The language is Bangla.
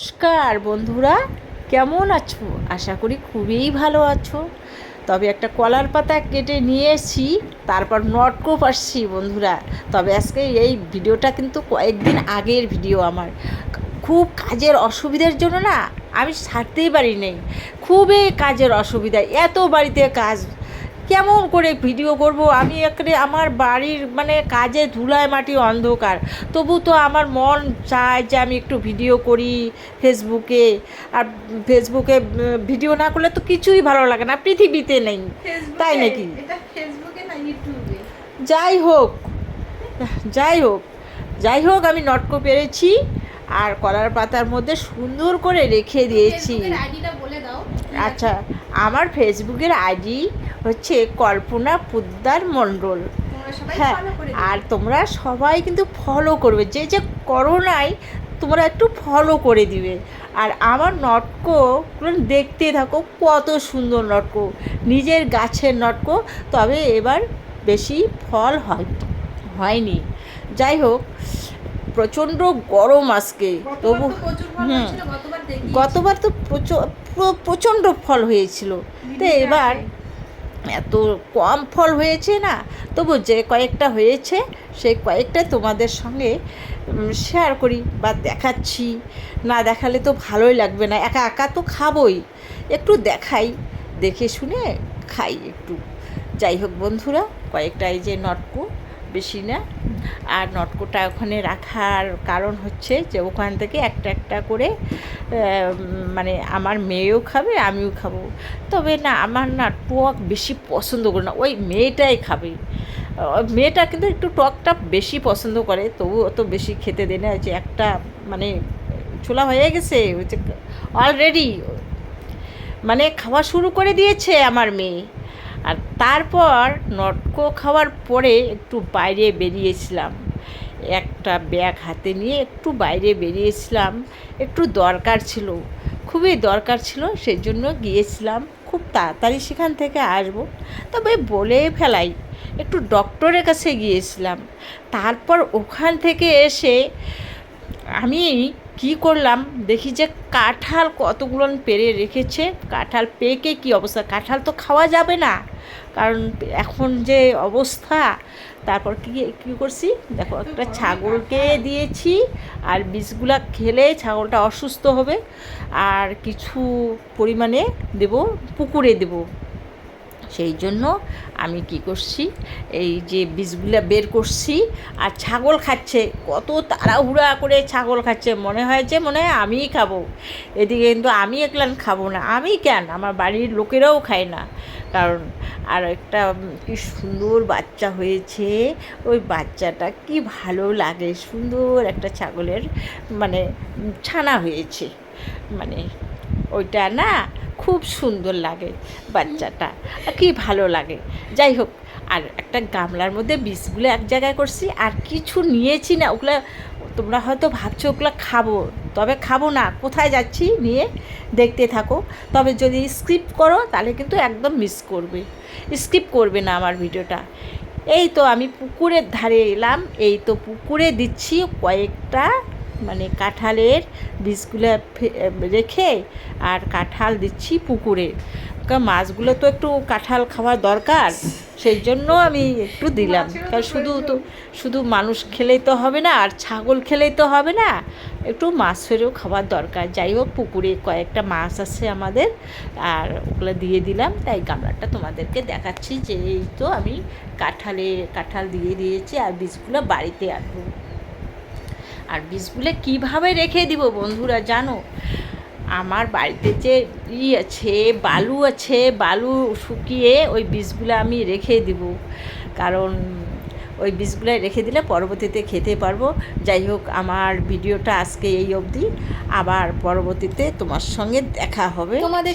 নমস্কার বন্ধুরা, কেমন আছো? আশা করি খুবই ভালো আছো। তবে একটা কলার পাতা কেটে নিয়ে তারপর নটকোপ আসছি বন্ধুরা। তবে আজকে এই ভিডিওটা কিন্তু কয়েকদিন আগের ভিডিও আমার। খুব কাজের অসুবিধার জন্য না আমি ছাড়তেই পারি নেই খুবই কাজের অসুবিধা, এত বাড়িতে কাজ কেমন করে ভিডিও করব? আমি এখানে আমার বাড়ির মানে কাজে ধুলায় মাটি অন্ধকার। তবু তো আমার মন চায় যে আমি একটু ভিডিও করি ফেসবুকে। আর ফেসবুকে ভিডিও না করলে তো কিছুই ভালো লাগে না পৃথিবীতে নেই। তাই নাকি? যাই হোক যাই হোক যাই হোক আমি নটকো পেরেছি। আর কলার পাতার মধ্যে সুন্দর করে রেখে দিয়েছি। আচ্ছা আমার ফেসবুকের আইডি হচ্ছে কল্পনা পুদ্দার মণ্ডল। হ্যাঁ আর তোমরা সবাই কিন্তু ফলো করবে। যে যে করো নাই তোমরা একটু ফলো করে দিবে। আর আমার নটকো দেখতে থাকো কত সুন্দর নটকো। নিজের গাছের নটকো তবে এবার বেশি ফল হয় হয়নি। যাই হোক প্রচণ্ড গরম আজকে। তবু হুম। গতবার তো প্রচ- প্রচণ্ড ফল হয়েছিল। তো এবার এত কম ফল হয়েছে না? তবু যে কয়েকটা হয়েছে, সেই কয়েকটা তোমাদের সঙ্গে শেয়ার করি বা দেখাচ্ছি। না দেখালে তো ভালোই লাগবে না। একা একা তো খাবই। একটু দেখাই, দেখে শুনে খাই একটু। যাই হোক বন্ধুরা, কয়েকটা এই যে নটকু, বেশি না। আর নটকোটা ওখানে রাখার কারণ হচ্ছে যে ওখান থেকে একটা একটা করে মানে আমার মেয়েও খাবে, আমিও খাব। তবে না, আমার না টক বেশি পছন্দ করে না, ওই মেয়েটাই খাবে। মেয়েটা কিন্তু একটু টকটা বেশি পছন্দ করে তবু অত বেশি খেতে দেয় না যে একটা মানে ছোলা হয়ে গেছে অলরেডি মানে খাওয়া শুরু করে দিয়েছে আমার মেয়ে। তারপর নটকো খাওয়ার পরে একটু বাইরে বেরিয়েছিলাম। একটা ব্যাগ হাতে নিয়ে একটু বাইরে বেরিয়েছিলাম। একটু দরকার ছিল, খুবই দরকার ছিল সেই জন্য গিয়েছিলাম। খুব তাড়াতাড়ি সেখান থেকে আসব। তবে বলে ফেলাই, একটু ডক্টরের কাছে গিয়েছিলাম। তারপর ওখান থেকে এসে আমি কি করলাম? দেখি যে কাঁঠাল কতগুলো পেরে রেখেছে। কাঁঠাল পেকে কি অবস্থা? কাঁঠাল তো খাওয়া যাবে না। কারণ এখন যে অবস্থা, তারপর কি, কী করছি? দেখো, একটা ছাগলকে দিয়েছি আর বীজগুলা খেলে ছাগলটা অসুস্থ হবে। আর কিছু পরিমাণে দেব, পুকুরে দেব। সেই জন্য আমি কি করছি, এই যে বীজগুলো বের করছি আর ছাগল খাচ্ছে, কত তাড়াহুড়া করে ছাগল খাচ্ছে, মনে হয়েছে মনে হয় আমিই খাব। এদিকে কিন্তু আমি একলান খাব না, আমি কেন? আমার বাড়ির লোকেরাও খায় না। কারণ আর একটা কি সুন্দর বাচ্চা হয়েছে, ওই বাচ্চাটা কি ভালো লাগে, সুন্দর একটা ছাগলের মানে ছানা হয়েছে। মানে ওইটা না খুব সুন্দর লাগে বাচ্চাটা কি ভালো লাগে। যাই হোক, আর একটা গামলার মধ্যে বীজগুলো এক জায়গায় করছি, আর কিছু নিয়েছি না, ওগুলো তোমরা হয়তো ভাবছ ওগুলো খাব, তবে খাব না, কোথায় যাচ্ছি নিয়ে দেখতে থাকো। তবে যদি স্কিপ করো, তাহলে কিন্তু একদম মিস করবে, স্কিপ করবে না আমার ভিডিওটা। এই তো আমি পুকুরের ধারে এলাম, এই তো পুকুরে দিচ্ছি কয়েকটা মানে কাঁঠালের বীজগুলো রেখে আর কাঁঠাল দিচ্ছি পুকুরে। কারণ মাছগুলো তো একটু কাঁঠাল খাওয়া দরকার সেই জন্য আমি একটু দিলাম। কারণ শুধু তো শুধু মানুষ খেলেই তো হবে না আর ছাগল খেলেই তো হবে না। একটু মাছেরও খাবার দরকার। যাই হোক পুকুরে কয়েকটা মাছ আছে আমাদের আর ওগুলো দিয়ে দিলাম। তাই গামলাটা তোমাদেরকে দেখাচ্ছি যে এই তো আমি কাঁঠালে কাঁঠাল দিয়ে দিয়েছি আর বীজগুলো বাড়িতে আনব। আর বীজগুলো কীভাবে রেখে দিব বন্ধুরা জানো? আমার বাড়িতে যে ই আছে বালু আছে বালু শুকিয়ে ওই বীজগুলো আমি রেখে দিব। কারণ ওই বীজগুলো রেখে দিলে পরবর্তীতে খেতে পারব। যাই হোক আমার ভিডিওটা আজকে এই অবধি। আবার পরবর্তীতে তোমার সঙ্গে দেখা হবে। তোমাদের?